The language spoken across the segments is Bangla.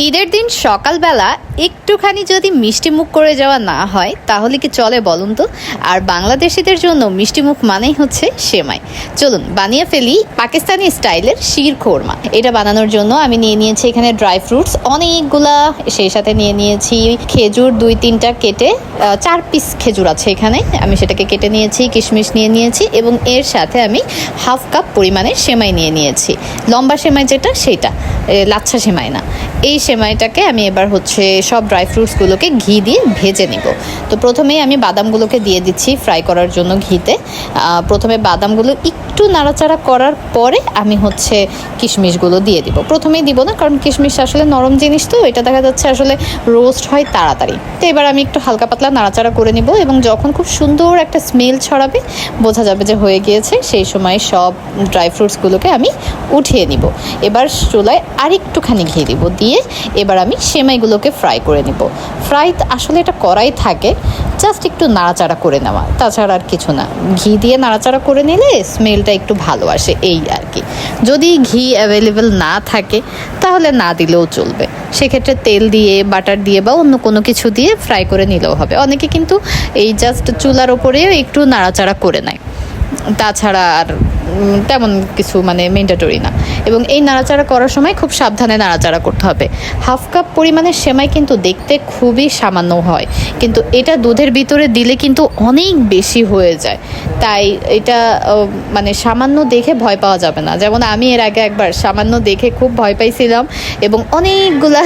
ঈদের দিন সকালবেলা একটুখানি যদি মিষ্টি মুখ করে যাওয়া না হয়, তাহলে কি চলে বলুন তো? আর বাংলাদেশিদের জন্য মিষ্টি মুখ মানেই হচ্ছে সেমাই। চলুন, বানিয়ে ফেলি পাকিস্তানি স্টাইলের শির খোরমা এটা বানানোর জন্য আমি নিয়ে নিয়েছি এখানে ড্রাই ফ্রুটস, অনেকগুলা, সেই সাথে নিয়ে নিয়েছি খেজুর দুই তিনটা কেটে চার পিস খেজুর আছে এখানে। আমি সেটাকে কেটে নিয়েছি, কিশমিশ নিয়ে নিয়েছি এবং এর সাথে আমি হাফ কাপ পরিমাণে সেমাই নিয়ে নিয়েছি। লম্বা সেমাই যেটা, সেটা। লাচ্ছা সেমাই না। এই সেমাইটাকে আমি এবার হচ্ছে সব ড্রাই ফ্রুটসগুলোকে ঘি দিয়ে ভেজে নিব। তো প্রথমেই আমি বাদামগুলোকে দিয়ে দিচ্ছি ফ্রাই করার জন্য ঘিতে। প্রথমে বাদামগুলো একটু নাড়াচাড়া করার পরে আমি হচ্ছে কিশমিশগুলো দিয়ে দিব। প্রথমেই দিব না, কারণ কিশমিশ আসলে নরম জিনিস তো, এটা দেখা যাচ্ছে আসলে রোস্ট হয় তাড়াতাড়ি। তো এবার আমি একটু হালকা পাতলা নাড়াচাড়া করে নিব এবং যখন খুব সুন্দর একটা স্মেল ছড়াবে, বোঝা যাবে যে হয়ে গিয়েছে, সেই সময় সব ড্রাই ফ্রুটসগুলোকে আমি উঠিয়ে নিব। এবার চুলায় আরেকটুখানি ঘি দিব দিয়ে এবার আমি সেমাইগুলোকে ফ্রাই করে নিব। ফ্রাই আসলে এটা করাই থাকে জাস্ট একটু নাড়াচাড়া করে নেওয়া। তাছাড়া আর কিছু না। ঘি দিয়ে নাড়াচাড়া করে নিলে স্মেলটা একটু ভালো আসে, এই আর কি। যদি ঘি অ্যাভেলেবেল না থাকে, তাহলে না দিলেও চলবে। সেক্ষেত্রে তেল দিয়ে বাটার দিয়ে বা অন্য কোনো কিছু দিয়ে ফ্রাই করে নিলেও হবে। অনেকে কিন্তু এই জাস্ট চুলার ওপরে একটু নাড়াচাড়া করে নেয়। তাছাড়া আর তেমন কিছু মানে মেন্ডেটরি না। এবং এই নাড়াচাড়া করার সময় খুব সাবধানে নাড়াচাড়া করতে হবে। হাফ কাপ পরিমাণের সেমাই কিন্তু দেখতে খুবই সামান্য হয়। কিন্তু এটা দুধের ভিতরে দিলে কিন্তু অনেক বেশি হয়ে যায়। তাই এটা মানে সামান্য দেখে ভয় পাওয়া যাবে না। যেমন আমি এর আগে একবার সামান্য দেখে খুব ভয় পাইছিলাম এবং অনেকগুলা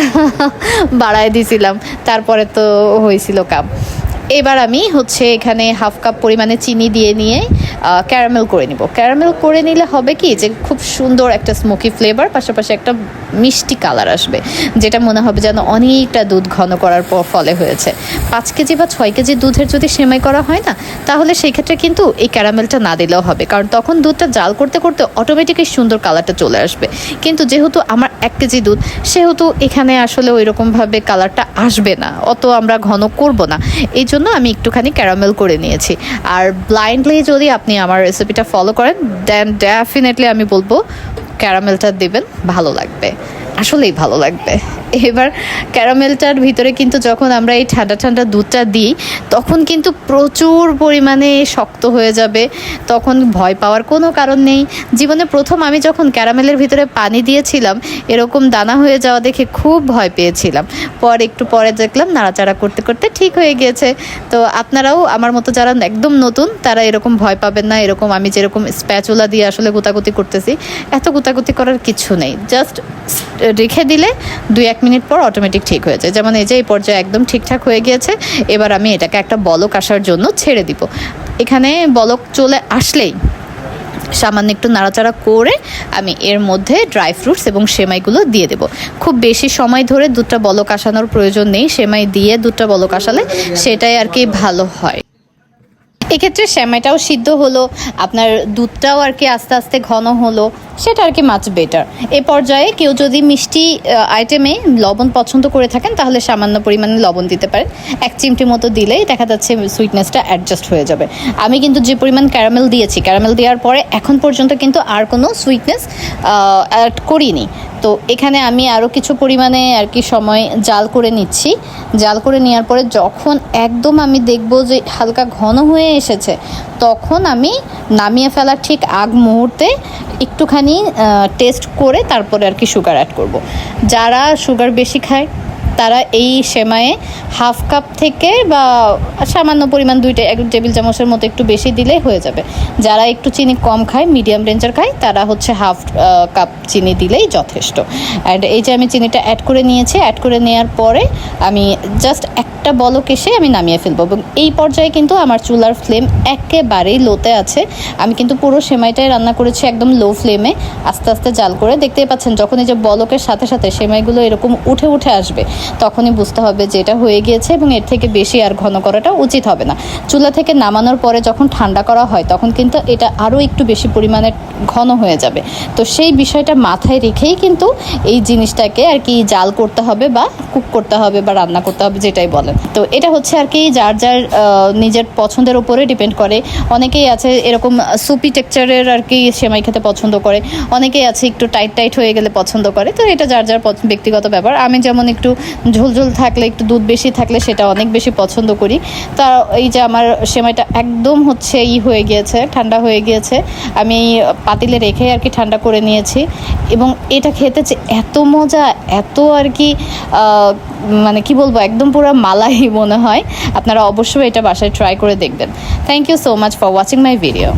বাড়ায় দিছিলাম। তারপরে তো হয়েছিল কাম। এবার আমি হচ্ছে এখানে হাফ কাপ পরিমাণে চিনি দিয়ে নিয়ে ক্যারামেল করে নিব। ক্যারামেল করে নিলে হবে কি যে খুব সুন্দর একটা স্মোকি ফ্লেভার পাশাপাশি একটা মিষ্টি কালার আসবে, যেটা মনে হবে যেন অনেকটা দুধ ঘন করার পর ফলে হয়েছে। পাঁচ কেজি বা ছয় কেজি দুধের যদি সেমাই করা হয় না, তাহলে সেই ক্ষেত্রে কিন্তু এই ক্যারামেলটা না দিলেও হবে, কারণ তখন দুধটা জাল করতে করতে অটোমেটিকই সুন্দর কালারটা চলে আসবে। কিন্তু যেহেতু আমার এক কেজি দুধ, সেহেতু এখানে আসলে ওই রকমভাবে কালারটা আসবে না, অত আমরা ঘন করব না। এই জন্য আমি একটুখানি ক্যারামেল করে নিয়েছি। আর ব্লাইন্ডলি যদি আপনি আমার রেসিপিটা ফলো করেন দেন ডেফিনেটলি আমি বলব, ক্যারামেলটা দেবেন, ভালো লাগবে। আসলেই ভালো লাগবে। এবার ক্যারামেলটার ভিতরে কিন্তু যখন আমরা এই ঠান্ডা ঠান্ডা দুধটা দিই, তখন কিন্তু প্রচুর পরিমাণে শক্ত হয়ে যাবে। তখন ভয় পাওয়ার কোনো কারণ নেই। জীবনে প্রথম আমি যখন ক্যারামেলের ভিতরে পানি দিয়েছিলাম, এরকম দানা হয়ে যাওয়া দেখে খুব ভয় পেয়েছিলাম। পর একটু পরে দেখলাম নাড়াচাড়া করতে করতে ঠিক হয়ে গিয়েছে। তো আপনারাও আমার মতো যারা একদম নতুন, তারা এরকম ভয় পাবেন না। এরকম আমি যেরকম স্প্যাচুলা দিয়ে আসলে গুতাগুতি করতেছি, এত গুতাগুতি করার কিছু নেই। জাস্ট রেখে দিলে দুই এক মিনিট পর অটোমেটিক ঠিক হয়ে যায়। যেমন এই যে, এই পর্যায়ে একদম ঠিকঠাক হয়ে গিয়েছে, এবার আমি এটাকে একটা বলক আসার জন্য ছেড়ে দিব। এখানে বলক চলে আসলেই সামান্য একটু নাড়াচাড়া করে আমি এর মধ্যে ড্রাই ফ্রুটস এবং সেমাইগুলো দিয়ে দেব। খুব বেশি সময় ধরে দুধটা বলক আসানোর প্রয়োজন নেই, সেমাই দিয়ে দুধটা বলক আসালে সেটাই আর কি ভালো হয়। এক্ষেত্রে সেমাইটাও সিদ্ধ হলো, আপনার দুধটাও আর কি আস্তে আস্তে ঘন হলো। সেটা আর কি মাছ বেটার এ পর্যায়ে কেউ যদি মিষ্টি আইটেমে লবণ পছন্দ করে থাকেন, তাহলে সামান্য পরিমাণে লবণ দিতে পারেন। এক চিমটি মতো দিলেই দেখা যাচ্ছে সুইটনেসটা অ্যাডজাস্ট হয়ে যাবে। আমি কিন্তু যে পরিমাণ ক্যারামেল দিয়েছি ক্যারামেল দেওয়ার পরে এখন পর্যন্ত কিন্তু আর কোনো সুইটনেস অ্যাড করিনি। তো এখানে আমি আরও কিছু পরিমাণে আর কি সময় জাল করে নিচ্ছি। জাল করে নেওয়ার পরে যখন একদম আমি দেখব যে হালকা ঘন হয়ে এসেছে, তখন আমি নামিয়ে ফেলার ঠিক আগ মুহূর্তে একটুখানি টেস্ট করে তারপরে আর কি সুগার অ্যাড করব। যারা সুগার বেশি খায় তারা এই সেমায়ে হাফ কাপ থেকে বা সামান্য পরিমাণ দুইটা, এক টেবিল চামচের মতো একটু বেশি দিলেই হয়ে যাবে। যারা একটু চিনি কম খায়, মিডিয়াম রেঞ্জের খায়, তারা হচ্ছে হাফ কাপ চিনি দিলেই যথেষ্ট। অ্যান্ড এই যে আমি চিনিটা অ্যাড করে নিয়েছি অ্যাড করে নেওয়ার পরে আমি জাস্ট একটা বলক এসে আমি নামিয়ে ফেলব। এবং এই পর্যায়ে কিন্তু আমার চুলার ফ্লেম একেবারেই লোতে আছে। আমি কিন্তু পুরো সেমাইটাই রান্না করেছি একদম লো ফ্লেমে আস্তে আস্তে জাল করে দেখতেই পাচ্ছেন, যখন এই যে বলকের সাথে সাথে সেমাইগুলো এরকম উঠে উঠে আসবে তখনই বুঝতে হবে যে এটা হয়ে গিয়েছে এবং এর থেকে বেশি আর ঘন করাটা উচিত হবে না। চুলা থেকে নামানোর পরে যখন ঠান্ডা করা হয়, তখন কিন্তু এটা আরও একটু বেশি পরিমাণে ঘন হয়ে যাবে। তো সেই বিষয়টা মাথায় রেখেই কিন্তু এই জিনিসটাকে আর কি জাল করতে হবে বা কুক করতে হবে বা রান্না করতে হবে যেটাই বলেন। তো এটা হচ্ছে আর কি যার যার নিজের পছন্দের উপরে ডিপেন্ড করে। অনেকেই আছে এরকম সুপি টেক্সচারের আর কি সেমাই খেতে পছন্দ করে। অনেকেই আছে একটু টাইট টাইট হয়ে গেলে পছন্দ করে। তো এটা যার যার ব্যক্তিগত ব্যাপার। আমি যেমন একটু ঝোলঝোল থাকলে, একটু দুধ বেশি থাকলে সেটা অনেক বেশি পছন্দ করি। তা এই যে আমার সেমাইটা একদম হচ্ছে ই হয়ে গিয়েছে, ঠান্ডা হয়ে গিয়েছে। আমি পাতিলে রেখে আর কি ঠান্ডা করে নিয়েছি। এবং এটা খেতে যে এত মজা, এত আর কি মানে কি বলব, একদম পুরো মালাই মনে হয়। আপনারা অবশ্যই এটা বাসায় ট্রাই করে দেখবেন। Thank you so much for watching my video